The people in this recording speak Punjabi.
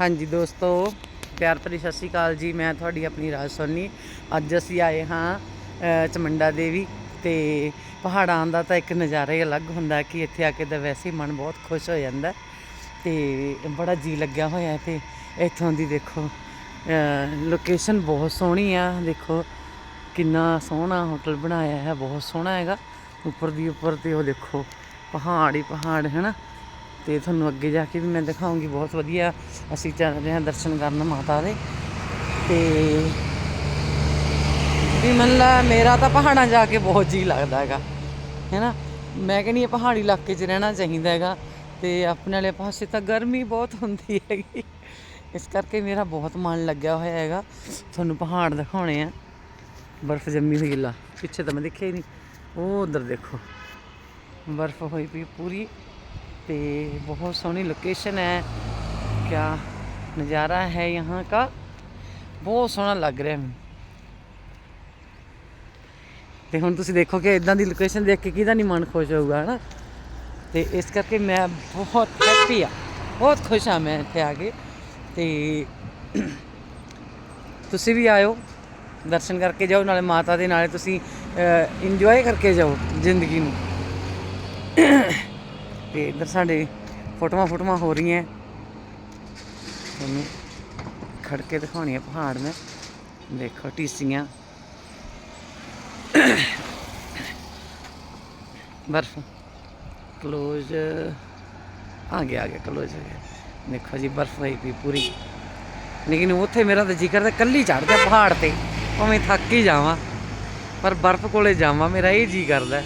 ਹਾਂਜੀ ਦੋਸਤੋ ਪਿਆਰ ਭਰੀ ਸਤਿ ਸ਼੍ਰੀ ਅਕਾਲ ਜੀ। ਮੈਂ ਤੁਹਾਡੀ ਆਪਣੀ ਰਾਜ ਸੋਨੀ। ਅੱਜ ਅਸੀਂ ਆਏ ਹਾਂ ਅ, ਚਮੰਡਾ ਦੇਵੀ ਤੇ ਪਹਾੜਾਂ ਦਾ ਤਾਂ ਇੱਕ ਨਜ਼ਾਰਾ ਹੀ ਅਲੱਗ ਹੁੰਦਾ ਕਿ ਇੱਥੇ ਆ ਕੇ ਤਾਂ ਵੈਸੇ ਹੀ ਮਨ ਬਹੁਤ ਖੁਸ਼ ਹੋ ਜਾਂਦਾ। ਹੈ ਤੇ ਬੜਾ ਜੀ ਲੱਗਿਆ ਹੋਇਆ ਹੈ ਤੇ ਇੱਥੋਂ ਦੀ ਦੇਖੋ ਲੋਕੇਸ਼ਨ ਬਹੁਤ ਸੋਹਣੀ ਆ। ਦੇਖੋ ਕਿੰਨਾ ਸੋਹਣਾ ਹੋਟਲ ਬਣਾਇਆ ਹੈ ਬਹੁਤ ਸੋਹਣਾ ਹੈਗਾ। ਉੱਪਰ ਦੀ ਉੱਪਰ ਤੇ ਉਹ ਦੇਖੋ ਪਹਾੜ ਹੀ ਪਹਾੜ ਹੈ ਨਾ? ਤੇ ਤੁਹਾਨੂੰ ਅੱਗੇ ਜਾ ਕੇ ਵੀ ਮੈਂ ਦਿਖਾਉਂਗੀ। ਬਹੁਤ ਵਧੀਆ ਅਸੀਂ ਚੱਲ ਰਹੇ ਹਾਂ ਦਰਸ਼ਨ ਕਰਨ ਮਾਤਾ ਦੇ। ਤੇ ਵੀ ਮੰਨਲਾ ਮੇਰਾ ਤਾਂ ਪਹਾੜਾਂ ਜਾ ਕੇ ਬਹੁਤ ਜੀ ਲੱਗਦਾ ਹੈਗਾ ਹੈਨਾ ਮੈਂ ਕਹਿੰਦੀ ਇਹ ਪਹਾੜੀ ਇਲਾਕੇ 'ਚ ਰਹਿਣਾ ਚਾਹੀਦਾ ਹੈਗਾ ਤੇ ਆਪਣੇ ਵਾਲੇ ਪਾਸੇ ਤਾਂ ਗਰਮੀ ਬਹੁਤ ਹੁੰਦੀ ਹੈਗੀ। ਇਸ ਕਰਕੇ ਮੇਰਾ ਬਹੁਤ ਮਨ ਲੱਗਿਆ ਹੋਇਆ ਹੈਗਾ। ਤੁਹਾਨੂੰ ਪਹਾੜ ਦਿਖਾਉਣੇ ਆ। ਬਰਫ਼ ਜੰਮੀ ਹੋਈ ਲਾ। ਪਿੱਛੇ ਤਾਂ ਮੈਂ ਦੇਖਿਆ ਹੀ ਨਹੀਂ। ਉਹ ਉਧਰ ਦੇਖੋ। ਬਰਫ਼ ਹੋਈ ਪਈ ਪੂਰੀ। ਤੇ ਬਹੁਤ ਸੋਹਣੀ ਲੋਕੇਸ਼ਨ ਹੈ ਕਿਆ ਨਜ਼ਾਰਾ ਹੈ यहाँ का ਬਹੁਤ ਸੋਹਣਾ ਲੱਗ ਰਿਹਾ ਮੈਨੂੰ ਤੇ ਹੁਣ ਤੁਸੀਂ ਦੇਖੋ ਕਿ ਇਦਾਂ ਦੀ ਲੋਕੇਸ਼ਨ ਦੇਖ ਕੇ ਕਿਹਦਾ ਨਹੀਂ ਮਨ ਖੁਸ਼ ਹੋਊਗਾ ਹਨਾ ਤੇ ਇਸ ਕਰਕੇ ਮੈਂ ਬਹੁਤ ਹੈਪੀ ਆ ਬਹੁਤ ਖੁਸ਼ ਆ ਮੈਂ ਇੱਥੇ ਆ ਕੇ ਤੇ ਤੁਸੀਂ ਵੀ ਆਇਓ ਦਰਸ਼ਨ ਕਰਕੇ ਜਾਓ ਨਾਲੇ ਮਾਤਾ ਦੇ ਨਾਲੇ ਤੁਸੀਂ ਇੰਜੋਏ ਕਰਕੇ ਜਾਓ ਜ਼ਿੰਦਗੀ ਨੂੰ ਤੇ ਇੱਧਰ ਸਾਡੇ ਫੋਟੋਆਂ ਫੋਟੋਆਂ ਹੋ ਰਹੀਆਂ। ਤੁਹਾਨੂੰ ਖੜ ਕੇ ਦਿਖਾਉਣੀ ਆ ਪਹਾੜ ਮੈਂ। ਦੇਖੋ ਟੀਸੀਆਂ। ਬਰਫ। ਕਲੋਜ਼ ਆ ਗਿਆ ਆ ਗਿਆ, ਕਲੋਜ਼ ਆ ਗਿਆ। ਦੇਖੋ ਜੀ, ਬਰਫ ਹੋਈ ਪਈ ਪੂਰੀ। ਲੇਕਿਨ ਉੱਥੇ ਮੇਰਾ ਤਾਂ ਜ਼ਿਕਰ ਕਰਦਾ ਕੱਲੀ ਚੜ ਪਹਾੜ ਤੇ। ਭਾਵੇਂ ਥੱਕ ਹੀ ਜਾਵਾਂ। ਪਰ ਬਰਫ਼ ਕੋਲੇ ਜਾਵਾਂ, ਮੇਰਾ ਇਹ ਜੀ ਕਰਦਾ।